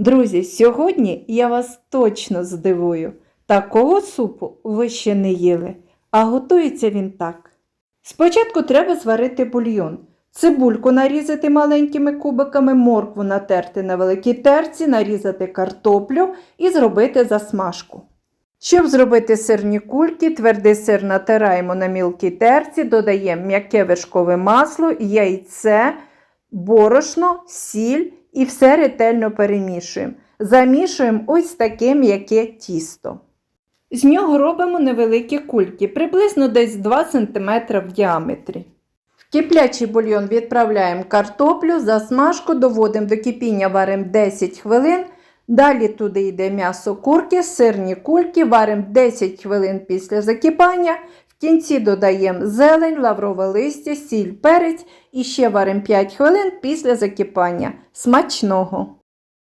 Друзі, сьогодні я вас точно здивую. Такого супу ви ще не їли, а готується він так. Спочатку треба зварити бульйон. Цибульку нарізати маленькими кубиками, моркву натерти на великій терці, нарізати картоплю і зробити засмажку. Щоб зробити сирні кульки, твердий сир натираємо на мілкій терці, додаємо м'яке вершкове масло, яйце, борошно, сіль і все ретельно перемішуємо. Замішуємо ось таке м'яке тісто. З нього робимо невеликі кульки, приблизно десь 2 см в діаметрі. В киплячий бульйон відправляємо картоплю, засмажку, доводимо до кипіння, варимо 10 хвилин. Далі туди йде м'ясо курки, сирні кульки, варимо 10 хвилин після закипання. В кінці додаємо зелень, лаврове листя, сіль, перець і ще варимо 5 хвилин після закипання. Смачного!